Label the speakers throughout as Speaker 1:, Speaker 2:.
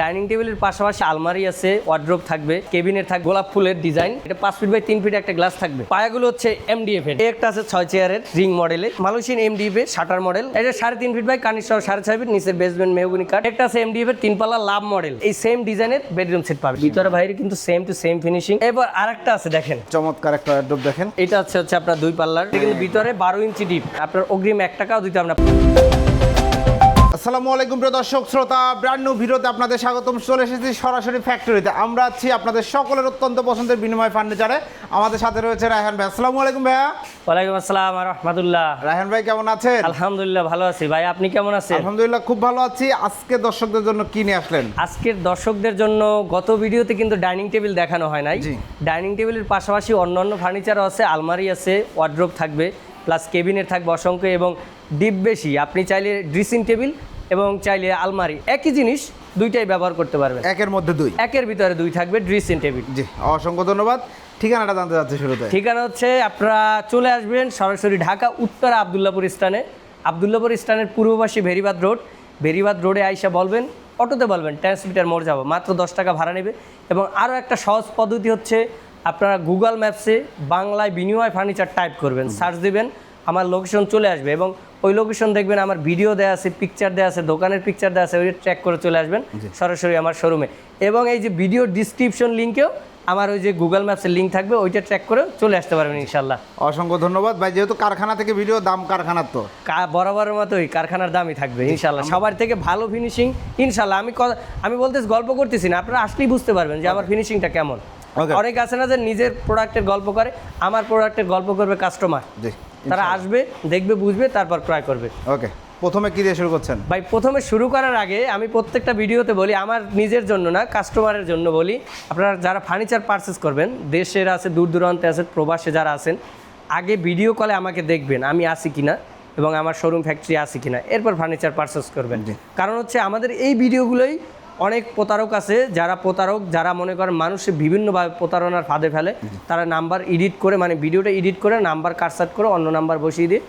Speaker 1: Dining টেবিলের পাশাপাশি আলমারি আছে ওয়ার্ড্রোব থাকবে কেবিনের থাকবে গোলাপ ফুলের ডিজাইন এটা পাঁচ ফিট বাই তিন ফিট একটা গ্লাস থাকবে। পায়াগুলো হচ্ছে এমডিএফ এর একটা আছে ছয় চেয়ারের রিং মডেলে মালয়েশিয়ান এমডিএফ এর শাটার মডেল এটা সাড়ে তিন ফিট বাই কানিস সাড়ে ছয় ফিট নিচের বেসমেন্ট মেহগুনি কাঠ। একটা আছে এমডিএফ এর তিন পাল্লা লাভ মডেল এই সেম ডিজাইনের বেডরুম সেট পাবে। ভিতরে বাইরে কিন্তু সেম টু সেম ফিনিশিং এবার আরেকটা আছে দেখেন।
Speaker 2: চমৎকার একটা ওয়ার্ডরোব দেখেন।
Speaker 1: এটা হচ্ছে হচ্ছে আপনার দুই পাল্লার। কিন্তু ভিতরে বারো ইঞ্চি ডিপ আপনার অগ্রিম এক টাকাও দিতে আমরা
Speaker 2: আসসালামু আলাইকুম প্রিয় দর্শক শ্রোতা ব্র্যান্ড নিউ ভিডিওতে আপনাদের স্বাগতম। চলে এসেছি সরাসরি ফ্যাক্টরিতে আমরা আছি আপনাদের সকলের অত্যন্ত পছন্দের বিনিময় ফার্নিচারে আমাদের সাথে রয়েছে রায়হান ভাই। আসসালামু আলাইকুম ভাইয়া।
Speaker 1: ওয়ালাইকুম আসসালাম রহমতুল্লাহ।
Speaker 2: রায়হান ভাই কেমন আছেন?
Speaker 1: আলহামদুলিল্লাহ ভালো আছি। ভাই আপনি কেমন আছেন?
Speaker 2: আলহামদুলিল্লাহ খুব ভালো আছি। আজকে দর্শকদের জন্য কি নিয়ে আসলেন?
Speaker 1: আজকের দর্শকদের জন্য গত ভিডিওতে কিন্তু ডাইনিং টেবিল দেখানো হয় নাই। ডাইনিং টেবিলের পাশাপাশি অন্যান্য ফার্নিচারও আছে। আলমারি আছে ওয়ার্ড্রোব থাকবে প্লাস কেবিনের থাকবে অসংখ্য এবং ডিপ বেশি। আপনি চাইলে ড্রেসিং টেবিল এবং চাইলে আলমারি একই জিনিস দুইটাই ব্যবহার করতে পারবেন।
Speaker 2: একের মধ্যে দুই।
Speaker 1: একের ভিতরে দুই থাকবে ড্রেসিং টেবিল
Speaker 2: জি অসংখ্য ধন্যবাদ। ঠিকানাটা জানতে চাচ্ছি শুরুতে।
Speaker 1: ঠিকানা হচ্ছে আপনারা চলে আসবেন সরাসরি ঢাকা উত্তর আবদুল্লাপুর স্থানে। আবদুল্লাপুর স্থানের পূর্ববাসী ভেরিবাদ রোড। ভেরিবাদ রোডে আইসা বলবেন অটোতে বলবেন ট্রান্সমিটার মোড় যাব মাত্র দশ টাকা ভাড়া নেবে। এবং আরও একটা সহজ পদ্ধতি হচ্ছে আপনারা গুগল ম্যাপসে বাংলায় বিনিময় ফার্নিচার টাইপ করবেন সার্চ দিবেন। আমার লোকেশন চলে আসবে এবং ওই লোকেশন দেখবেন আমার ভিডিও দেওয়া আছে পিকচার দেওয়া আছে দোকানের পিকচার দেওয়া আছে ওই ট্র্যাক করে চলে আসবেন সরাসরি আমার শোরুমে এবং এই যে ভিডিও ডিসক্রিপশন লিঙ্কেও আমার ওই যে গুগল ম্যাপসের লিঙ্ক থাকবে ওইটা ট্র্যাক করে চলে আসতে পারবেন ইনশাল্লাহ
Speaker 2: অসংখ্য ধন্যবাদ। ভাই যেহেতু কারখানা থেকে ভিডিও দাম কারখানার তো।
Speaker 1: বরাবরের মতোই কারখানার দামই থাকবে ইনশাল্লাহ সবার থেকে ভালো ফিনিশিং ইনশাল্লাহ আমি আমি বলতে গল্প করতেছি না আপনারা আসলেই বুঝতে পারবেন যে আমার ফিনিশিংটা কেমন. অনেক আছে না যে নিজের প্রোডাক্টের গল্প করে আমার প্রোডাক্টের গল্প করবে কাস্টমার
Speaker 2: জি।
Speaker 1: তারা আসবে দেখবে বুঝবে তারপর ক্রয় করবে।
Speaker 2: ওকে প্রথমে কি দিয়ে শুরু করছেন?
Speaker 1: ভাই প্রথমে শুরু করার আগে আমি প্রত্যেকটা ভিডিওতে বলি আমার নিজের জন্য না কাস্টমারের জন্য বলি। আপনারা যারা ফার্নিচার পারচেস করবেন দেশের আছে দূর দূরান্তে আছে প্রবাসে যারা আছেন আগে ভিডিও কলে আমাকে দেখবেন আমি আসি কিনা এবং আমার শোরুম ফ্যাক্টরি আসি কিনা। এরপর ফার্নিচার পারচেস করবেন। কারণ হচ্ছে আমাদের এই ভিডিওগুলোই অনেক প্রতারক আছে যারা প্রতারক যারা মনে করেন মানুষের বিভিন্নভাবে প্রতারণার ফাঁদে ফেলে তারা নাম্বার এডিট করে মানে ভিডিওটা এডিট করে নাম্বার কাটসাট করে অন্য নাম্বার বসিয়ে দিয়ে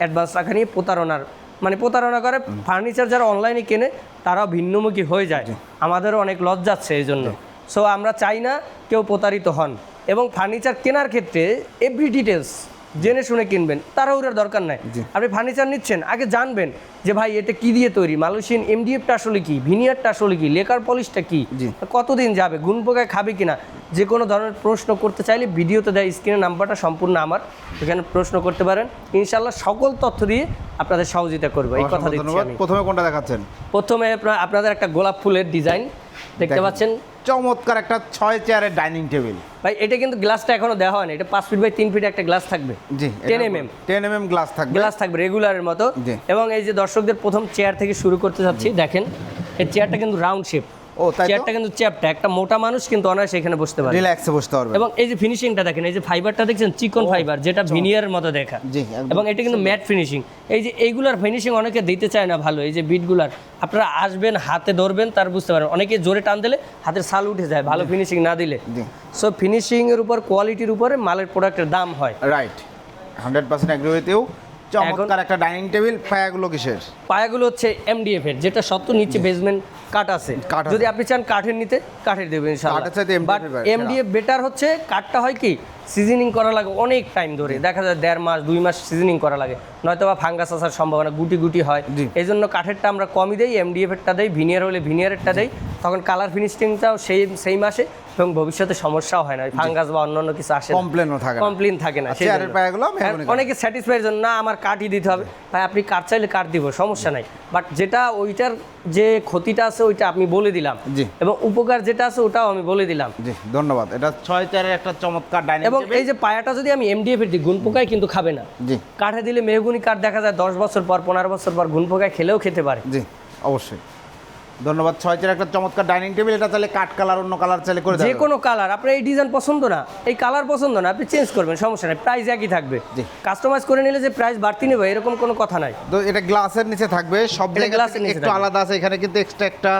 Speaker 1: অ্যাডভান্স টাকা নিয়ে প্রতারণার মানে প্রতারণা করে। ফার্নিচার যারা অনলাইনে কেনে তারাও ভিন্নমুখী হয়ে যায়। আমাদেরও অনেক লস যাচ্ছে এই জন্য। সো আমরা চাই না কেউ প্রতারিত হন। এবং ফার্নিচার কেনার ক্ষেত্রে এভরি ডিটেলস জেনে শুনে কিনবেন তাড়াহুড়ার দরকার নাই। আপনি ফার্নিচার নিচ্ছেন আগে জানবেন যে ভাই এটা কি দিয়ে তৈরি? মালয়েশিয়ান এমডিএফটা আসলে কি? ভিনিয়ারটা আসলে কি? লেকার পলিশটা কি। কতদিন যাবে? গুণ পোকায় খাবে কিনা? যে কোনো ধরনের প্রশ্ন করতে চাইলে ভিডিওতে দেয় স্ক্রিনের নাম্বারটা সম্পূর্ণ আমার। এখানে প্রশ্ন করতে পারেন। ইনশাল্লাহ সকল তথ্য দিয়ে আপনাদের সহযোগিতা করব। এই কথা দিচ্ছি
Speaker 2: প্রথমে কোনটা দেখাচ্ছেন?
Speaker 1: প্রথমে আপনাদের একটা গোলাপ ফুলের ডিজাইন দেখতে পাচ্ছেন?
Speaker 2: চমৎকার একটা ছয় চেয়ারের ডাইনিং টেবিল।
Speaker 1: ভাই এটা কিন্তু গ্লাসটা এখনও দেওয়া হয়নি। এটা পাঁচ ফিট বাই তিন ফিট একটা গ্লাস থাকবে।
Speaker 2: জি
Speaker 1: ten M M
Speaker 2: ten M M glass থাকবে।
Speaker 1: গ্লাস থাকবে রেগুলারের মতো। এবং এই যে দর্শকদের প্রথম চেয়ার থেকে শুরু করতে চাচ্ছি দেখেন এই চেয়ারটা কিন্তু রাউন্ড শেপ
Speaker 2: ও তাই
Speaker 1: চেয়ারটা কিন্তু চ্যাপটা একটা মোটা মানুষ কিন্তু অনায়াসে এখানে বসতে পারে।
Speaker 2: রিল্যাক্সে বসতে পারবে।
Speaker 1: এবং এই যে ফিনিশিংটা দেখেন এই যে ফাইবারটা দেখছেন? চিকন ফাইবার যেটা ভিনিয়ারের মতো দেখা।
Speaker 2: জি,
Speaker 1: এবং এটা কিন্তু ম্যাট ফিনিশিং এই যে এইগুলার ফিনিশিং অনেকে দিতে চায় না ভালো এই যে বিটগুলার আপনারা আসবেন হাতে ধরবেন তার বুঝতে পারেন অনেকে জোরে টান দিলে হাতের সাল উঠে যায় ভালো ফিনিশিং না দিলে। সো ফিনিশিং এর উপর কোয়ালিটির উপরে মালের প্রোডাক্টের দাম হয়।
Speaker 2: রাইট হান্ড্রেড পার্সেন্ট উইথ চমৎকার একটা ডাইনিং টেবিল পায়াগুলো কিসের?
Speaker 1: পায়াগুলো হচ্ছে এমডিএফ এর যেটা সত্য নিচে বেসমেন্ট কাঠ আছে। যদি আপনি চান কাঠের নিতে কাঠের দেবেন বাট এমডিএফ বেটার হচ্ছে কাঠটা হয় কি সিজনিং করা লাগে অনেক টাইম ধরে। দেখা যায় দেড় মাস দুই মাস সিজনিং করা লাগে। নয়তো বা ফাঙ্গাস আসার সম্ভাবনা গুটি গুটি হয়। এই জন্য কাঠেরটা আমরা কমই দেই এমডিএফ এরটা দেই ভিনিয়ার হলে ভিনিয়ারেরটা দেই। তখন কালার ফিনিশিংটাও সেই সেই মাসে এবং ভবিষ্যতে সমস্যাও হয় না ফাঙ্গাস বা অন্যান্য কিছু আসে না।
Speaker 2: কমপ্লেনও থাকে
Speaker 1: কমপ্লেন থাকে না
Speaker 2: চেয়ারের। পায়াগুলো
Speaker 1: হ্যাঁ। অনেকে স্যাটিসফাইড জন্য না আমার কাঠই দিতে হবে। ভাই আপনি কাঠ চাইলে কাঠ দিব সমস্যা নাই। বাট যেটা ওইটার যে ক্ষতিটা আছে ওইটা আমি বলে দিলাম। এবং উপকার যেটা আছে ওটাও আমি বলে দিলাম।
Speaker 2: জি ধন্যবাদ। এটা ছয় চেয়ারের একটা চমৎকার ডাইনিং
Speaker 1: এবং এই যে পায়াটা যদি আমি এমডিএফ এর দিই গুণ পোকায় কিন্তু খাবে না।
Speaker 2: জি।
Speaker 1: কাঠে দিলে মেহগুনি কাঠ দেখা যায় দশ বছর পর পনেরো বছর পর গুণ পোকায় খেলেও খেতে পারে।
Speaker 2: জি অবশ্যই। ধন্যবাদ ছয় চার একটা চমৎকার ডাইনিং টেবিল এটা তাহলে কাট কালার অন্য কালার চাইলে করে
Speaker 1: যে কোনো কালার আপনার এই ডিজাইন পছন্দ না এই কালার পছন্দ না আপনি চেঞ্জ করবেন সমস্যা নেই প্রাইস একই থাকবে।
Speaker 2: জি।
Speaker 1: কাস্টমাইজ করে নিলে যে প্রাইস বাড়তি নেবে এরকম কোনো কথা নাই।
Speaker 2: তো এটা গ্লাসের নিচে থাকবে সব থেকে
Speaker 1: নিচে
Speaker 2: একটু আলাদা আছে এখানে কিন্তু এক্সট্রা একটা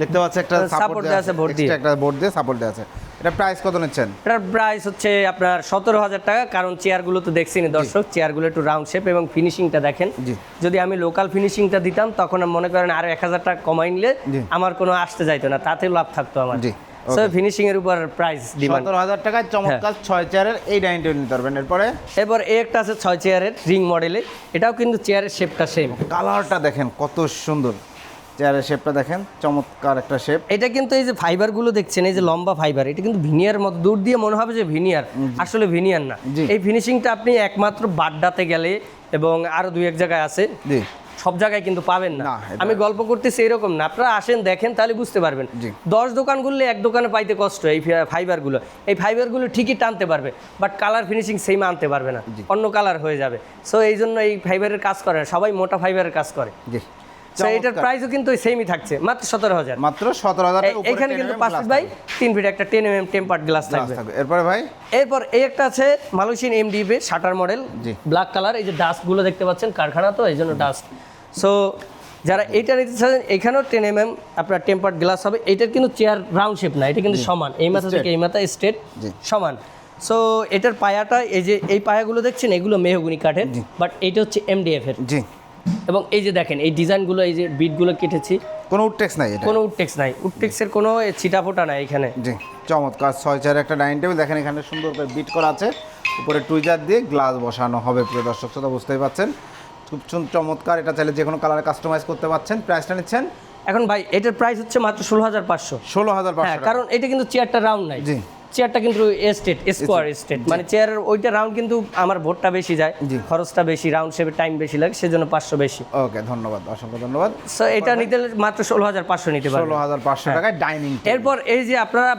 Speaker 2: দেখতে পাচ্ছি একটা সাপোর্ট
Speaker 1: দেওয়া আছে, বোর্ড দিয়ে।
Speaker 2: একটা বোর্ড দিয়ে সাপোর্ট দেওয়া আছে। এটা প্রাইস কত নিচ্ছেন?
Speaker 1: এটার প্রাইস হচ্ছে আপনার সতেরো হাজার টাকা কারণ চেয়ারগুলো তো দেখছেনি দর্শক চেয়ারগুলো একটু রাউন্ড শেপ এবং ফিনিশিংটা দেখেন।
Speaker 2: জি।
Speaker 1: যদি আমি লোকাল ফিনিশিংটা দিতাম তখন মনে করেন আরও এক হাজার টাকা কমাই নিলে আমার কোনো আসতে যাইতো না তাতে লাভ থাকতো আমার।
Speaker 2: জি,
Speaker 1: সো ফিনিশিং এর উপর প্রাইস ডিমান্ড
Speaker 2: সতেরো হাজার টাকায় চমৎকার ছয় চেয়ারের এই ডাইনিং টেবিল নিতে পারবেন। এরপরে?
Speaker 1: এরপর এই একটা আছে ছয় চেয়ারের রিং মডেলে এটাও কিন্তু চেয়ারের শেপটা সেম
Speaker 2: কালারটা দেখেন কত সুন্দর। চেয়ারের শেপটা দেখেন চমৎকার একটা শেপ
Speaker 1: এটা কিন্তু এই যে ফাইবারগুলো দেখছেন এই যে লম্বা ফাইবার এটা কিন্তু ভিনিয়ার মতো দূর দিয়ে মনে হবে যে ভিনিয়ার আসলে ভিনিয়ার না। এই ফিনিশিংটা আপনি একমাত্র বাড্ডাতে গেলে এবং আরও দুই এক জায়গায় আছে সব জায়গায় কিন্তু পাবেন না। আমি গল্প করতেছি এরকম না। আপনারা আসেন দেখেন তাহলে বুঝতে পারবেন। দশ দোকান ঘুরলে এক দোকানে পাইতে কষ্ট এই ফাইবারগুলো এই ফাইবারগুলো ঠিকই টানতে পারবে বাট কালার ফিনিশিং সেম আনতে পারবে না। অন্য কালার হয়ে যাবে। সো এই জন্য এই ফাইবারের কাজ করে না। সবাই মোটা ফাইবারের কাজ করে। এটার। প্রাইসও কিন্তু সেমই থাকছে মাত্র সতেরো হাজার।
Speaker 2: মাত্র সতেরো হাজার
Speaker 1: এখানে কিন্তু পাঁচ ফিট বাই তিন ফিট একটা ten M M tempered glass থাকবে।
Speaker 2: এরপরে ভাই?
Speaker 1: এরপর এই একটা আছে Malaysian MDP shutter model. Black colour এই যে ডাস্টগুলো দেখতে পাচ্ছেন কারখানা তো এই জন্য ডাস্ট সো যারা এইটা নিতে চান এখানেও টেন এম এম আপনার টেম্পার্ড গ্লাস হবে। এটার কিন্তু চেয়ার রাউন্ড শেপ না এটা কিন্তু সমান। এই মাথা থেকে এই মাথা স্ট্রেট। সমান। সো এটার পায়াটা এই যে এই পায়াগুলো দেখছেন এগুলো মেহগুনি কাঠের বাট এইটা হচ্ছে এমডিএফ এর।
Speaker 2: জি।
Speaker 1: এবং এই যে দেখেন এই ডিজাইনগুলো এই যে বিটগুলো কেটেছি।
Speaker 2: কোনো উডটেক্স নাই
Speaker 1: কোনো উডটেক্স নাই। উডটেক্সের কোনো ছিটাফোটা নাই এখানে।
Speaker 2: জি চমৎকার। ছয় চার একটা ডাইনিং টেবিল। দেখেন এখানে সুন্দর করে বিট করা আছে। উপরে টুইজার দিয়ে গ্লাস বসানো হবে প্রিয় দর্শক শ্রোতা বুঝতেই পাচ্ছেন। খুব চমৎকার। এটা চাইলে যে কোনো কালারে কাস্টমাইজ করতে পারছেন। প্রাইসটা নিচ্ছেন?
Speaker 1: এখন ভাই এটার প্রাইস হচ্ছে মাত্র ষোলো হাজার পাঁচশো।
Speaker 2: ষোলো হাজার
Speaker 1: হ্যাঁ
Speaker 2: পাঁচশো
Speaker 1: কারণ এটা কিন্তু চেয়ারটা রাউন্ড নাই।
Speaker 2: জি।
Speaker 1: চেয়ারটা কিন্তু স্টেট স্কোয়ার স্টেট মানে চেয়ারের ওইটা রাউন্ড কিন্তু আমার ভোটটা বেশি যায়। খরচটা বেশি রাউন্ড শেপের টাইম বেশি লাগে সেজন্য পাঁচশো বেশি।
Speaker 2: ওকে ধন্যবাদ অসংখ্য ধন্যবাদ।
Speaker 1: সো এটা নিতে মাত্র ষোলো হাজার পাঁচশো নিতে
Speaker 2: ষোলো হাজার পাঁচশো টাকায় ডাইনিং
Speaker 1: এরপর এই যে আপনারা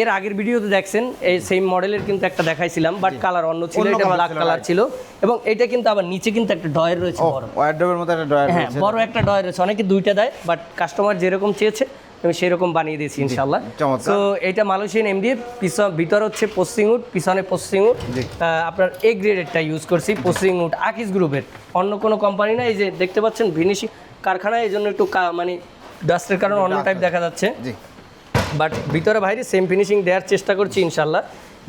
Speaker 1: এর আগের ভিডিওতে দেখছেন এই সেম মডেলের কিন্তু একটা দেখাইছিলাম বাট কালার অন্য ছিল এটা ব্ল্যাক কালার ছিল এবং এটা কিন্তু আবার নিচে কিন্তু একটা ডয়ের রয়েছে বড়।
Speaker 2: ওয়ারড্রোবের মতো একটা ড্রয়ার
Speaker 1: হ্যাঁ
Speaker 2: রয়েছে।
Speaker 1: বড় একটা ডয় রয়েছে অনেকে দুইটা দেয় বাট কাস্টমার যেরকম চেয়েছে আমি সেরকম বানিয়ে দিয়েছি ইনশাল্লাহ তো এটা মালয়েশিয়ান এমডি পিছন ভিতর হচ্ছে পশ্চিম উড পিছনে পশ্চিম উড আপনার এ গ্রেডেরটা ইউজ করছি পশ্চিম উড আকিস গ্রুপের অন্য কোনো কোম্পানি না এই যে দেখতে পাচ্ছেন ভিনিশিং কারখানা এই জন্য একটু মানে ডাস্টের কারণে অন্য টাইপ দেখা যাচ্ছে।
Speaker 2: জি।
Speaker 1: বাট ভিতরে বাইরে সেম ফিনিশিং দেওয়ার চেষ্টা করছি ইনশাল্লাহ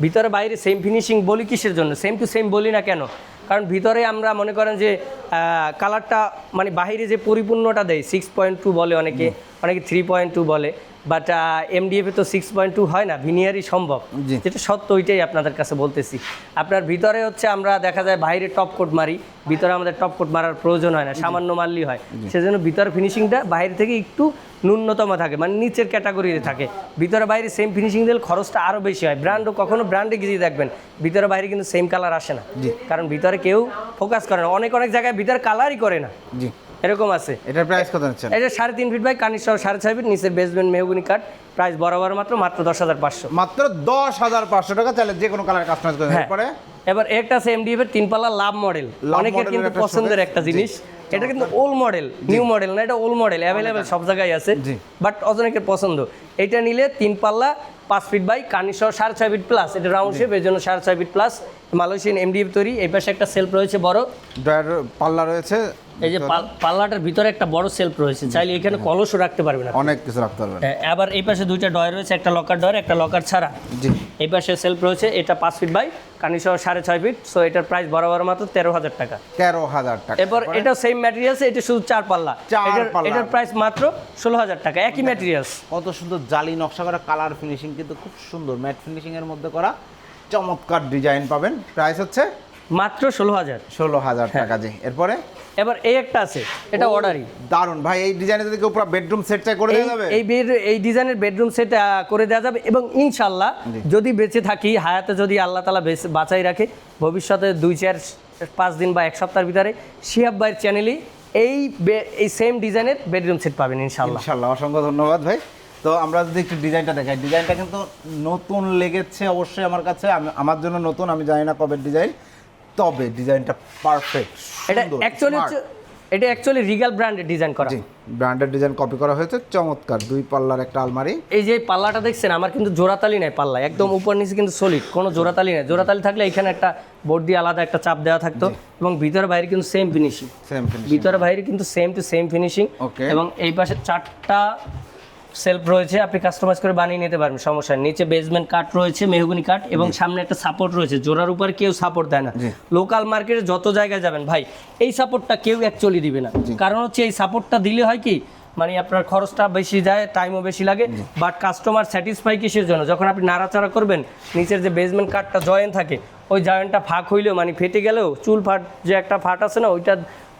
Speaker 1: ভিতরে বাইরে সেম ফিনিশিং বলি কিসের জন্য? সেম টু সেম বলি না কেন? কারণ ভিতরে আমরা মনে করেন যে কালারটা মানে বাহিরে যে পরিপূর্ণটা দেয় সিক্স পয়েন্ট টু বলে অনেকে অনেকে থ্রি পয়েন্ট টু বলে বাট এমডিএফে তো সিক্স পয়েন্ট টু হয় না ভিনিয়ারই সম্ভব। যেটা সত্য ওইটাই আপনাদের কাছে বলতেছি। আপনার ভিতরে হচ্ছে আমরা দেখা যায় বাইরে টপ কোট মারি ভিতরে আমাদের টপ কোট মারার প্রয়োজন হয় না সামান্য মারলেই হয়। সেজন্য ভিতরে ফিনিশিংটা বাইরে থেকে একটু ন্যূনতম থাকে মানে নিচের ক্যাটাগরিতে থাকে। ভিতরে বাইরে সেম ফিনিশিং দিলে খরচটা আরও বেশি হয়। ব্র্যান্ডও কখনো ব্র্যান্ডে গিয়ে দেখবেন ভিতরে বাইরে কিন্তু সেম কালার আসে না। কারণ ভিতরে কেউ ফোকাস করে না। অনেক অনেক জায়গায় ভিতরে কালারই করে না।
Speaker 2: জি।
Speaker 1: এরকম আছে।
Speaker 2: এটার প্রাইস কত নিচ্ছেন?
Speaker 1: এটা সাড়ে তিন ফিট বাই কানির সহ সাড়ে ছয় ফিট নিচের বেসমেন্ট মেহগুনি কাঠ প্রাইস বরাবর মাত্র মাত্র দশ হাজার পাঁচশো।
Speaker 2: মাত্র দশ হাজার পাঁচশো টাকা চাইলে যে কোনো কালার কাস্টমাইজ করে
Speaker 1: হ্যাঁ।
Speaker 2: পরে
Speaker 1: এবার একটা আছে এমডিএফ এর তিন পাল্লা লাভ মডেল অনেকের কিন্তু পছন্দের একটা জিনিস। এটা কিন্তু ওল্ড মডেল নিউ মডেল না এটা ওল্ড মডেল অ্যাভেলেবেল সব জায়গায় আছে। বাট অনেকের পছন্দ। এটা নিলে তিন পাল্লা পাঁচ ফিট বাই কানি সহ সাড়ে ছয় ফিট প্লাস এটা রাউন্ড শেপ এই জন্য সাড়ে ছয় ফিট প্লাস মালয়েশিয়ান এমডিএফ তৈরি। এই পাশে একটা সেলফ রয়েছে বড়।
Speaker 2: পাল্লা রয়েছে।
Speaker 1: এই যে পাল- পাল্লাটার ভিতরে একটা বড় সেলফ রয়েছে চাইলে এখানে কলসও রাখতে পারবেন আপনি।
Speaker 2: অনেক কিছু রাখতে পারবেন।
Speaker 1: হ্যাঁ, আবার এই পাশে দুইটা ডয় রয়েছে একটা লকার একটা লকার ছাড়া।
Speaker 2: জি।
Speaker 1: এই পাশে সেলফ রয়েছে এটা পাঁচ ফিট বাই কানি সহ সাড়ে ছয় ফিট সো এটার প্রাইস বরাবর মাত্র তেরো হাজার টাকা।
Speaker 2: তেরো হাজার টাকা।
Speaker 1: এরপর এটা সেম ম্যাটেরিয়ালস এটা শুধু চার পাল্লা।
Speaker 2: পাল্লা।
Speaker 1: এটার প্রাইস মাত্র ষোলো হাজার টাকা একই ম্যাটেরিয়ালস
Speaker 2: কত সুন্দর জালি নকশা করা কালার ফিনিশিং কিন্তু খুব সুন্দর। ম্যাট ফিনিশিং এর মধ্যে করা চমৎকার ডিজাইন পাবেন। প্রাইস হচ্ছে
Speaker 1: মাত্র ষোলো হাজার।
Speaker 2: ষোলো হাজার
Speaker 1: হ্যাঁ।
Speaker 2: টাকা জি। এরপরে?
Speaker 1: এবার এই একটা আছে এটা অর্ডারই
Speaker 2: দারুণ ভাই এই ডিজাইনে যদি কেউ পুরো বেডরুম সেটটা করে দেওয়া যাবে?
Speaker 1: এই বেড এই ডিজাইনের বেডরুম সেট করে দেওয়া যাবে এবং ইনশাল্লাহ যদি বেঁচে থাকি হায়াতে যদি আল্লাহ তালা বেঁচে- বাঁচাই রাখে ভবিষ্যতে দুই চার পাঁচ দিন বা এক সপ্তাহের ভিতরে শিহাব ভাইয়ের চ্যানেলেই এই এই সেম ডিজাইনের বেডরুম সেট পাবেন ইনশাল্লাহ।
Speaker 2: ইনশাল্লাহ অসংখ্য ধন্যবাদ ভাই। তো আমরা যদি একটু ডিজাইনটা দেখাই ডিজাইনটা কিন্তু নতুন লেগেছে অবশ্যই আমার কাছে আমার জন্য নতুন আমি জানি না কবে ডিজাইন তবে ডিজাইনটা পারফেক্ট
Speaker 1: এটা অ্যাকচুয়ালি হচ্ছে এটা অ্যাকচুয়ালি রিগাল ব্র্যান্ডের ডিজাইন করা।
Speaker 2: ব্র্যান্ডের ডিজাইন কপি করা হয়েছে চমৎকার দুই পাল্লার একটা আলমারি।
Speaker 1: এই যে পাল্লাটা দেখছেন আমার কিন্তু জোড়াতালি নাই পাল্লা একদম উপর নিচে কিন্তু সলিড কোনো জোড়াতালি নাই। জোড়াতালি থাকলে এখানে একটা বোর্ড দিয়ে আলাদা একটা চাপ দেওয়া থাকতো এবং ভিতরে বাইরে কিন্তু সেম ফিনিশিং
Speaker 2: সেম ফিনিশ
Speaker 1: ভিতরে বাইরে কিন্তু সেম টু সেম ফিনিশিং. এবং এই পাশে চারটা সেলফ রয়েছে আপনি কাস্টমাইজ করে বানিয়ে নিতে পারবেন সমস্যা নিচে বেসমেন্ট কাট রয়েছে মেহগুনি কাঠ এবং সামনে একটা সাপোর্ট রয়েছে জোড়ার উপর কেউ সাপোর্ট দেয় না। লোকাল মার্কেটে যত জায়গায় যাবেন ভাই এই সাপোর্টটা কেউ অ্যাকচুয়ালি দিবে না। কারণ হচ্ছে এই সাপোর্টটা দিলে হয় কি মানে আপনার খরচটা বেশি যায় টাইমও বেশি লাগে বাট কাস্টমার স্যাটিসফাই কিসের জন্য? যখন আপনি নাড়াচাড়া করবেন নিচের যে বেসমেন্ট কাঠটা জয়েন্ট থাকে ওই জয়েন্টটা ফাঁক হইলেও মানে ফেটে গেলেও চুল ফাট যে একটা ফাট আছে না ওইটা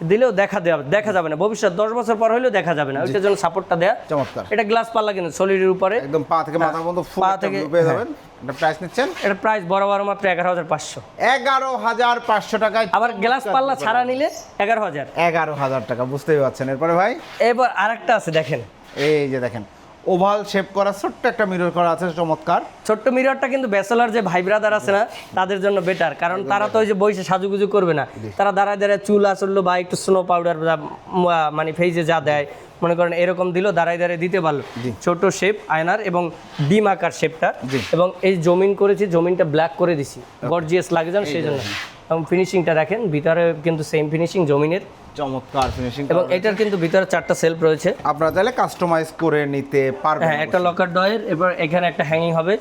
Speaker 1: দিলেও দেখা দেওয়া দেখা যাবে না। ভবিষ্যৎ দশ বছর পর হলেও দেখা যাবে না। ওইটার জন্য সাপোর্টটা দেয়া।
Speaker 2: চমৎকার।
Speaker 1: এটা গ্লাস পাল্লা কিন্তু সলিডের উপরে।
Speaker 2: একদম পা থেকে মাথা পর্যন্ত ফুল
Speaker 1: পা থেকে-
Speaker 2: পেয়ে
Speaker 1: হ্যাঁ।
Speaker 2: যাবেন এটা প্রাইস নিচ্ছেন।
Speaker 1: এটা প্রাইস বড় বড় মাত্র এগারো হাজার পাঁচশো।
Speaker 2: এগারো হাজার পাঁচশো টাকায়
Speaker 1: আবার গ্লাস পাল্লা ছাড়া নিলে এগারো হাজার।
Speaker 2: এগারো হাজার টাকা বুঝতেই পারছেন। এরপরে ভাই?
Speaker 1: এবার আরেকটা আছে দেখেন।
Speaker 2: এই যে দেখেন। ওভাল শেপ করা ছোট্ট একটা মিরর করা আছে চমৎকার।
Speaker 1: ছোট্ট মিররটা কিন্তু ব্যাচেলার যে ভাই ব্রাদার আছে না তাদের জন্য বেটার কারণ তারা তো ওই যে বইসে সাজুগুজু করবে না। তারা দাঁড়ায় দাঁড়ায় চুল আসলো বা একটু স্নো পাউডার মানে ফেজে যা দেয় মনে করেন এরকম দিল দাঁড়ায় দাঁড়ায় দিতে পারল। ছোট শেপ আয়নার এবং ডিম আকার শেপটা। এবং এই জমিন করেছি জমিনটা ব্ল্যাক করে দিছি। গর্জিয়াস লাগে যান সেই জন্য। এবং ফিনিশিংটা দেখেন ভিতরে কিন্তু সেম ফিনিশিং জমিনের।
Speaker 2: চমৎকার ফিনিশিং
Speaker 1: এবং এটার কিন্তু ভিতরে চারটা সেলফ রয়েছে।
Speaker 2: আপনারা তাহলে কাস্টমাইজ করে নিতে পারবেন
Speaker 1: হ্যাঁ একটা লকার ডয়ের এবার এখানে একটা হ্যাঙ্গিং হবে।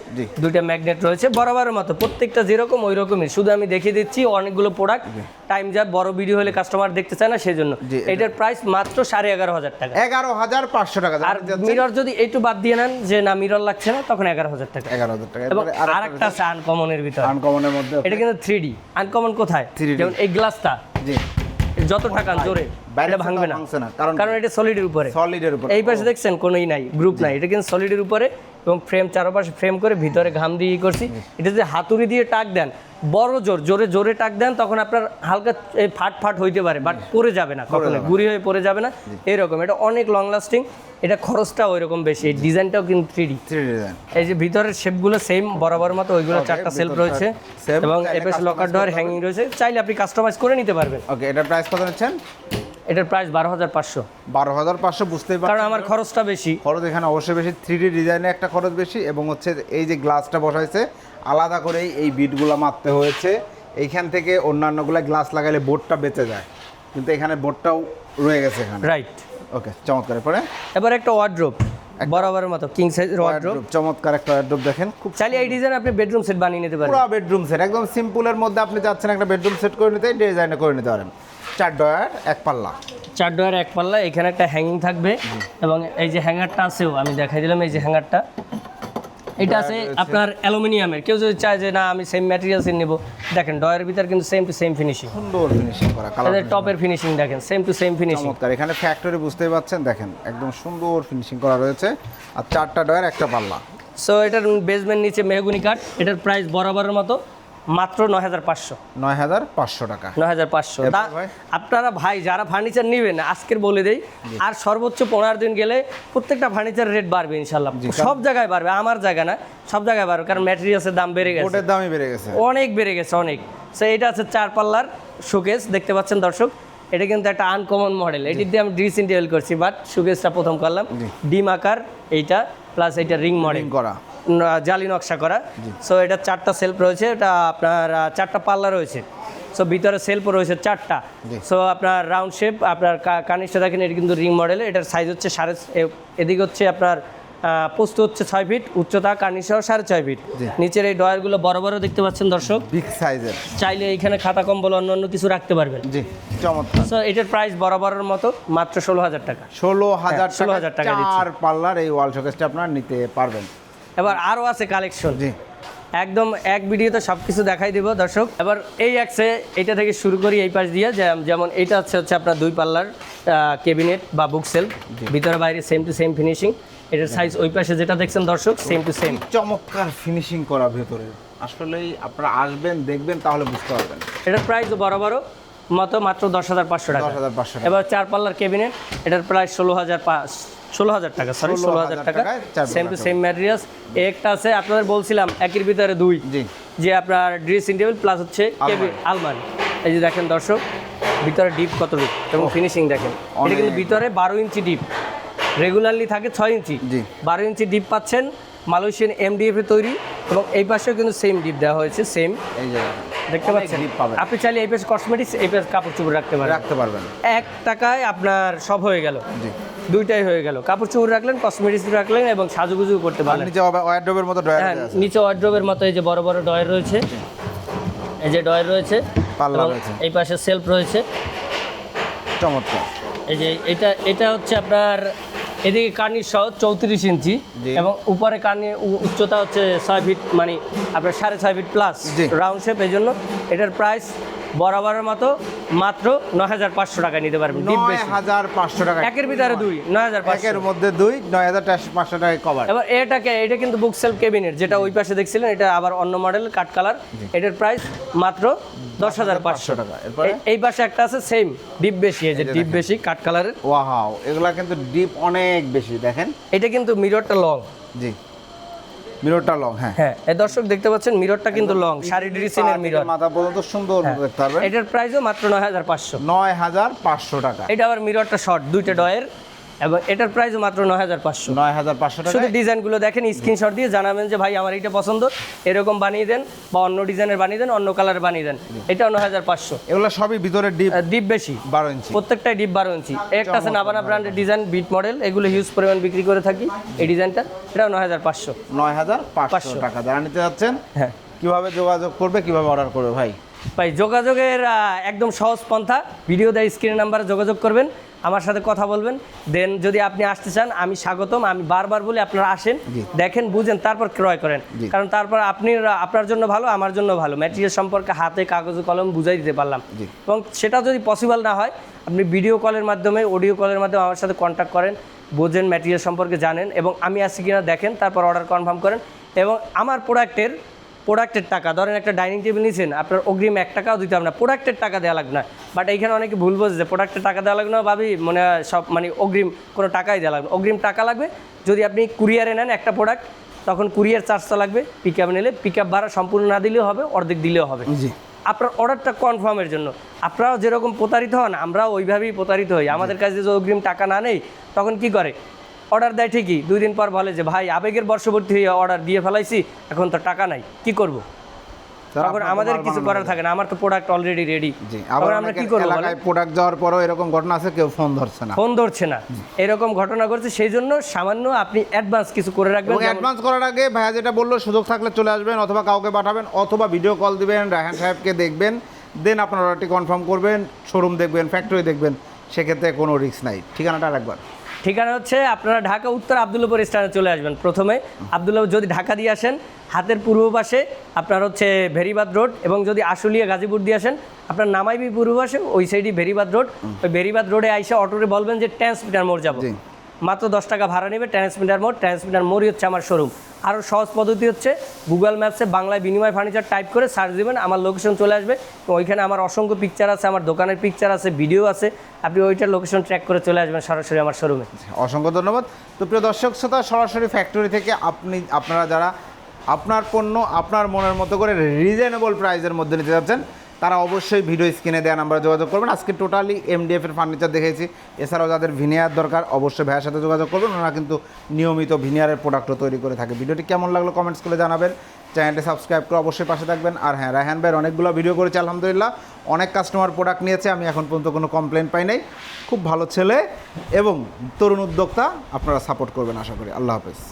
Speaker 1: দুইটা ম্যাগনেট রয়েছে বরাবরের মতো। প্রত্যেকটা যেরকম ওই রকমই শুধু আমি দেখিয়ে দিচ্ছি অনেকগুলো প্রোডাক্ট টাইম যা বড় ভিডিও হলে কাস্টমার দেখতে চায় না
Speaker 2: সেজন্য।
Speaker 1: এটার প্রাইস মাত্র সাড়ে এগারো হাজার টাকা।
Speaker 2: এগারো হাজার পাঁচশো টাকা
Speaker 1: আর মিরর যদি একটু বাদ দিয়ে নেন যে না মিরর লাগছে না তখন এগারো হাজার টাকা।
Speaker 2: এগারো হাজার টাকা।
Speaker 1: এবং আর একটা আছে আনকমনের ভিতরে।
Speaker 2: আনকমনের মধ্যে
Speaker 1: এটা কিন্তু থ্রি ডি আনকমন কোথায়?
Speaker 2: 3D
Speaker 1: যেমন এই গ্লাসটা
Speaker 2: জি।
Speaker 1: যত টাকা জোরে
Speaker 2: বাইরে
Speaker 1: ভাঙবে না।
Speaker 2: ভাঙছে না, কারণ-
Speaker 1: কারণ এটা সলিডের উপরে।
Speaker 2: সলিডের উপরে।
Speaker 1: এই পাশে দেখছেন কোনোই নাই গ্রুপ নাই। এটা কিন্তু সলিডের উপরে এবং ফ্রেম চারপাশে ফ্রেম করে ভিতরে ঘাম দিয়ে করছি। এটা যদি হাতুড়ি দিয়ে টাক দেন বড় জোর জোরে জোরে টাক দেন তখন আপনার হালকা এই ফাট ফাট হইতে পারে বাট পড়ে যাবে না কখনো গুড়ি হয়ে পড়ে যাবে না। এরকম এটা অনেক লং লাস্টিং এটা খরচটা ওই রকম বেশি এই ডিজাইনটাও কিন্তু থ্রি
Speaker 2: ডিজাইন
Speaker 1: এই যে ভিতরের শেপগুলো সেম বরাবর মতো ওইগুলো চারটা সেলফ রয়েছে এবং
Speaker 2: চাইলে
Speaker 1: লকার ডোর হ্যাঙ্গিং রয়েছে চাইলে আপনি কাস্টমাইজ করে নিতে পারবেন।
Speaker 2: ওকে এটার প্রাইস কত নিচ্ছেন?
Speaker 1: এটার প্রাইস বারো হাজার পাঁচশো।
Speaker 2: বারো হাজার পাঁচশো বুঝতেই পারছেন
Speaker 1: কারণ আমার খরচটা বেশি।
Speaker 2: খরচ এখানে অবশ্যই বেশি। থ্রি ডি ডিজাইনে একটা খরচ বেশি এবং হচ্ছে এই যে গ্লাসটা বসাইছে আলাদা করেই এই বিটগুলো মারতে হয়েছে। এইখান থেকে অন্যান্যগুলো গ্লাস লাগালে বোর্ডটা বেঁচে যায়। কিন্তু এখানে বোর্ডটাও রয়ে গেছে এখানে।
Speaker 1: রাইট
Speaker 2: ওকে চমৎকার। পরে
Speaker 1: এবার একটা ওয়ার্ড্রোপ বরাবরের মতো কিং সাইজের ওয়ার্ড্রোপ
Speaker 2: চমৎকার একটা ওয়ার্ড্রোপ দেখেন। খুব
Speaker 1: চাইলে এই ডিজাইন আপনি বেডরুম সেট বানিয়ে নিতে পারেন।
Speaker 2: পুরো বেডরুম সেট একদম সিম্পলের মধ্যে আপনি চাচ্ছেন একটা বেডরুম সেট করে নিতে ডিজাইনে করে নিতে পারেন। চার ডয়ার এক পাল্লা।
Speaker 1: চার ডয়ার এক পাল্লা এখানে একটা হ্যাঙ্গিং থাকবে। এবং এই যে হ্যাঙ্গারটা আছেও আমি দেখাই দিলাম এই যে হ্যাঙ্গারটা এটা আছে আপনার অ্যালুমিনিয়ামের। কেউ যদি চায় যে না আমি সেম ম্যাটেরিয়ালসের নেব। দেখেন ডয়ের ভিতর কিন্তু সেম টু সেম ফিনিশিং
Speaker 2: সুন্দর ফিনিশিং করা কালার
Speaker 1: টপের ফিনিশিং দেখেন সেম টু সেম ফিনিশিং
Speaker 2: চমৎকার এখানে ফ্যাক্টরি বুঝতেই পাচ্ছেন দেখেন একদম সুন্দর ফিনিশিং করা রয়েছে। আর চারটা ডয়ের একটা পাল্লা।
Speaker 1: সো এটার বেসমেন্ট নিচে মেহগুনি কাঠ এটার প্রাইস বরাবরের মতো। মাত্র নয় হাজার পাঁচশো।
Speaker 2: নয় হাজার পাঁচশো টাকা।
Speaker 1: নয় হাজার পাঁচশো। আপনারা ভাই যারা ফার্নিচার নেবেন আজকের বলে দেই আর সর্বোচ্চ পনেরো দিন গেলে প্রত্যেকটা ফার্নিচার রেট বাড়বে ইনশাল্লাহ সব জায়গায় বাড়বে আমার জায়গা না সব জায়গায় বাড়বে কারণ ম্যাটেরিয়ালসের দাম বেড়ে গেছে।
Speaker 2: কোটের দামই বেড়ে গেছে।
Speaker 1: অনেক বেড়ে গেছে অনেক। সো এটা আছে চার পাল্লার শোকেস দেখতে পাচ্ছেন দর্শক। এটা কিন্তু একটা আনকমন মডেল এটি দিয়ে আমি ডিস ইন্টিরিয়াল করছি বাট শোকেসটা প্রথম করলাম। ডিম আকার এইটা প্লাস এইটা রিং মডেল
Speaker 2: করা।
Speaker 1: জালি নকশা করা। সো এটা চারটা সেলফ রয়েছে এটা আপনার চারটা পাল্লা রয়েছে। সো ভিতরে সেলফ রয়েছে চারটা। সো আপনার রাউন্ড শেপ আপনার কা- কানিসটা দেখেন এটা কিন্তু রিং মডেল এটার সাইজ হচ্ছে সাড়ে এদিকে হচ্ছে আপনার পোস্ত হচ্ছে ছয় ফিট উচ্চতা কানিসহ সাড়ে ছয় ফিট নিচের এই ডয়ারগুলো বড় বড় দেখতে পাচ্ছেন দর্শক।
Speaker 2: বিগ সাইজের
Speaker 1: চাইলে এখানে খাতা কম্বল অন্য অন্য কিছু রাখতে পারবেন।
Speaker 2: জি চমৎকার।
Speaker 1: সো এটার প্রাইস বরাবরের মতো মাত্র ষোলো হাজার টাকা।
Speaker 2: ষোলো হাজার
Speaker 1: ষোলো হাজার টাকা।
Speaker 2: চার পাল্লার এই ওয়াল শোকেসটা আপনারা নিতে পারবেন।
Speaker 1: এবার আরও আছে কালেকশন
Speaker 2: জি।
Speaker 1: একদম এক ভিডিওতে সব কিছু দেখাই দিব দর্শক। এবার এই অ্যাক্সে এটা থেকে শুরু করি এই পাশ দিয়ে যেমন এটা হচ্ছে হচ্ছে আপনার দুই পাল্লার ক্যাবিনেট বা বুক সেলফ ভিতরে বাইরে সেম টু সেম ফিনিশিং এটার সাইজ ওই পাশে যেটা দেখছেন দর্শক সেম টু সেম
Speaker 2: চমৎকার ফিনিশিং করা ভেতরে। আসলেই আপনারা আসবেন দেখবেন তাহলে বুঝতে পারবেন।
Speaker 1: এটার প্রাইস বড় বড় মতো মাত্র দশ হাজার পাঁচশো টাকা।
Speaker 2: দশ হাজার পাঁচশো
Speaker 1: এবার চার পাল্লার কেবিনেট এটার প্রায় ষোলো হাজার পাঁচ ষোলো হাজার টাকা সরি ষোলো হাজার টাকা। সেম টু সেম ম্যাটেরিয়ালস একটা আছে আপনাদের বলছিলাম একের ভিতরে দুই। যে আপনার ড্রেসিং টেবিল প্লাস হচ্ছে আলমারি। এই যে দেখেন দর্শক ভিতরে ডিপ কত ডিপ এবং ফিনিশিং দেখেন। এটা কিন্তু ভিতরে বারো ইঞ্চি ডিপ রেগুলারলি থাকে ছয় ইঞ্চি। বারো ইঞ্চি ডিপ পাচ্ছেন মালয়েশিয়ান এমডিএফ এ তৈরি এবং এই পাশেও কিন্তু সেম ডিপ দেওয়া হয়েছে সেম
Speaker 2: এই যে
Speaker 1: দেখতে পাচ্ছেন?
Speaker 2: ডিপ পাবেন।
Speaker 1: আপনি চাইলে এই পাশে কসমেটিক্স এই পাশে কাপড় চোপড় রাখতে পারেন
Speaker 2: রাখতে পারবেন।
Speaker 1: এক টাকায় আপনার সব হয়ে গেল।
Speaker 2: জি।
Speaker 1: দুইটাই হয়ে গেল। কাপড় চোপড় রাখলেন কসমেটিক্স রাখলেন এবং সাজুগুজু করতে পারলেন।
Speaker 2: নিচে ওয়ারড্রোবের মতো ড্রয়ার
Speaker 1: হ্যাঁ নিচে ওয়ার্ড্রোবের মতো এই যে বড় বড় ড্রয়ার রয়েছে। এই যে ডয়ের রয়েছে
Speaker 2: পাল্লা রয়েছে।
Speaker 1: এই পাশে সেলফ রয়েছে।
Speaker 2: চমৎকার।
Speaker 1: এই যে এটা এটা হচ্ছে আপনার এদিকে কার্নির সহ চৌত্রিশ ইঞ্চি এবং উপরে কার্নির উচ্চতা হচ্ছে ছয় ফিট মানে আপনার সাড়ে ছয় ফিট প্লাস। রাউন্ড শেপ এই জন্য এটার প্রাইস বরাবরের মতো মাত্র নয় হাজার পাঁচশো টাকায় নিতে পারবেন
Speaker 2: নয় হাজার পাঁচশো টাকা।
Speaker 1: একের ভিতরে দুই নয় হাজার
Speaker 2: একের মধ্যে দুই নয় হাজার পাঁচশো টাকায় কভার
Speaker 1: এবার এটাকে এটা কিন্তু বুক সেলফ কেবিনেট যেটা ওই পাশে দেখছিলেন এটা আবার অন্য মডেল কাট কালার এটার প্রাইস মাত্র দশ হাজার পাঁচশো।
Speaker 2: টাকা। এরপরে?
Speaker 1: এই পাশে একটা আছে সেম ডিপ বেশি এই যে ডিপ বেশি কাট কালারের
Speaker 2: ওয়াও এগুলা কিন্তু ডিপ অনেক বেশি দেখেন।
Speaker 1: এটা কিন্তু মিররটা লং
Speaker 2: জি। মিররটা লং হ্যাঁ।
Speaker 1: হ্যাঁ এই দর্শক দেখতে পাচ্ছেন মিররটা কিন্তু লং শাড়ি ড্রেসিনের মিরর।
Speaker 2: মাথা পর্যন্ত সুন্দর দেখতে পারবেন।
Speaker 1: এটার প্রাইসও মাত্র নয় হাজার পাঁচশো।
Speaker 2: নয় হাজার পাঁচশো টাকা।
Speaker 1: এটা আবার মিররটা শর্ট দুইটা ডয়ের এবং এটার প্রাইসও মাত্র নয় হাজার পাঁচশো।
Speaker 2: নয় হাজার পাঁচশো
Speaker 1: শুধু ডিজাইনগুলো দেখেন স্ক্রিনশট দিয়ে জানাবেন যে ভাই আমার এইটা পছন্দ। এরকম বানিয়ে দেন বা অন্য ডিজাইনের বানিয়ে দেন অন্য কালারের বানিয়ে দেন। এটাও নয় হাজার পাঁচশো।
Speaker 2: এগুলো সবই ভিতরে ডিপ
Speaker 1: ডিপ বেশি।
Speaker 2: বারো ইঞ্চি
Speaker 1: প্রত্যেকটাই ডিপ বারো ইঞ্চি একটা আছে নাবানা ব্র্যান্ডের ডিজাইন বিট মডেল এগুলো হিউজ পরিমাণ বিক্রি করে থাকি। এই ডিজাইনটা এটাও নয় হাজার পাঁচশো।
Speaker 2: নয় হাজার পাঁচশো। টাকা। যারা নিতে যাচ্ছেন
Speaker 1: হ্যাঁ।
Speaker 2: কীভাবে যোগাযোগ করবে কীভাবে অর্ডার করবে ভাই?
Speaker 1: ভাই যোগাযোগের একদম সহজ পন্থা। ভিডিও দেয় স্ক্রিনের নাম্বারে যোগাযোগ করবেন। আমার সাথে কথা বলবেন। দেন যদি আপনি আসতে চান আমি স্বাগতম। আমি বারবার বলি আপনারা আসেন দেখেন বুঝেন তারপর ক্রয় করেন। কারণ তারপর আপনি আপনার জন্য ভালো আমার জন্য ভালো। ম্যাটেরিয়াল সম্পর্কে হাতে কাগজ কলম বুঝাই দিতে পারলাম। এবং সেটা যদি পসিবল না হয় আপনি ভিডিও কলের মাধ্যমে অডিও কলের মাধ্যমে আমার সাথে কন্ট্যাক্ট করেন বোঝেন ম্যাটেরিয়াল সম্পর্কে জানেন এবং আমি আছি কিনা দেখেন তারপর অর্ডার কনফার্ম করেন। এবং আমার প্রোডাক্টের প্রোডাক্টের টাকা। ধরেন একটা ডাইনিং টেবিল নিয়েছেন আপনার অগ্রিম এক টাকাও দিতে হবে না প্রোডাক্টের টাকা দেওয়া লাগবে না। বাট এইখানে অনেকে ভুল বোঝে যে প্রোডাক্টের টাকা দেওয়া লাগবে না ভাবি মানে সব মানে অগ্রিম কোনো টাকাই দেওয়া লাগবে অগ্রিম টাকা লাগবে যদি আপনি কুরিয়ারে নেন একটা প্রোডাক্ট তখন কুরিয়ার চার্জটা লাগবে পিক আপ নিলে পিক আপ ভাড়া সম্পূর্ণ না দিলেও হবে অর্ধেক দিলেও হবে।
Speaker 2: জি।
Speaker 1: আপনার অর্ডারটা কনফার্মের জন্য। আপনারাও যেরকম প্রতারিত হন আমরাও ওইভাবেই প্রতারিত হই। আমাদের কাছে যে অগ্রিম টাকা না নেই তখন কি করে? অর্ডার দেয় ঠিকই। দুই দিন পর বলে যে ভাই আবেগের বর্ষবর্তী হয়ে অর্ডার দিয়ে ফেলাইছি এখন তো টাকা নাই কি করব? তখন আমাদের কিছু করার থাকে না আমার তো প্রোডাক্ট অলরেডি রেডি
Speaker 2: জি আবার
Speaker 1: আমরা কি করব?
Speaker 2: এলাকায় প্রোডাক্ট যাওয়ার পরও এরকম ঘটনা আছে কেউ ফোন ধরছে না।
Speaker 1: ফোন ধরছে না। এরকম ঘটনা ঘটছে সেই জন্য সামান্য আপনি অ্যাডভান্স কিছু করে রাখবেন
Speaker 2: অ্যাডভান্স করার আগে ভাইয়া যেটা বলল সুযোগ থাকলে চলে আসবেন অথবা কাউকে পাঠাবেন অথবা ভিডিও কল দিবেন রায়হান সাহেবকে দেখবেন দেন আপনার অর্ডারটি কনফার্ম করবেন শোরুম দেখবেন ফ্যাক্টরি দেখবেন সেক্ষেত্রে কোনো রিস্ক নাই। ঠিকানাটা আর একবার
Speaker 1: ঠিকানা হচ্ছে আপনারা ঢাকা, উত্তর আবদুল্লাপুর স্টারে চলে আসবেন প্রথমে। আবদুল্লাহ যদি ঢাকা দিয়ে আসেন, হাতের পূর্ব পাশে আপনার হচ্ছে ভেরিবাদ রোড এবং যদি আশুলিয়া, গাজীপুর দিয়ে আসেন, আপনার নামাইবি পূর্ব পাশে ওই সাইডই ভেরিবাদ রোড। ওই ভেরিবাদ রোডে আইসা অটোরে বলবেন যে, ট্রান্সমিটার মোড় যাব। মাত্র দশ টাকা ভাড়া নেবে ট্রান্সমিটার মোড়। ট্রান্সমিটার মোড়ই হচ্ছে আমার শোরুম আরও সহজ পদ্ধতি হচ্ছে গুগল ম্যাপসে বাংলায় বিনিময় ফার্নিচার টাইপ করে সার্চ দেবেন, আমার লোকেশন চলে আসবে। ওইখানে আমার অসংখ্য পিকচার আছে, আমার দোকানের পিকচার আছে ভিডিও আছে। আপনি ওইটার লোকেশন ট্র্যাক করে চলে আসবেন সরাসরি আমার শোরুমে
Speaker 2: অসংখ্য ধন্যবাদ। তো প্রিয় দর্শক শ্রোতা, সরাসরি ফ্যাক্টরি থেকে আপনি, আপনারা যারা আপনার পণ্য, আপনার মনের মতো করে রিজনেবল প্রাইসের মধ্যে নিতে যাচ্ছেন তারা অবশ্যই ভিডিও স্ক্রিনে দেওয়া নাম্বারে যোগাযোগ করবেন। আজকে টোটালি এমডিএফ এর ফার্নিচার দেখেছি। এছাড়াও যাদের ভিনিয়ার দরকার, অবশ্যই ভাইয়ের সাথে যোগাযোগ করবেন। ওনারা কিন্তু নিয়মিত ভিনিয়ারের প্রোডাক্টও তৈরি করে থাকে। ভিডিওটি কেমন লাগল কমেন্টস করে জানাবেন। চ্যানেলটি সাবস্ক্রাইব করে অবশ্যই পাশে থাকবেন। আর হ্যাঁ রায়হান ভাইয়ের অনেকগুলো ভিডিও করেছে, আলহামদুলিল্লাহ। অনেক কাস্টমার প্রোডাক্ট নিয়েছে। আমি এখন পর্যন্ত কোনো কমপ্লেন পাই নাই। খুব ভালো ছেলে এবং তরুণ উদ্যোক্তা, আপনারা সাপোর্ট করবেন আশা করি। আল্লাহ হাফেজ।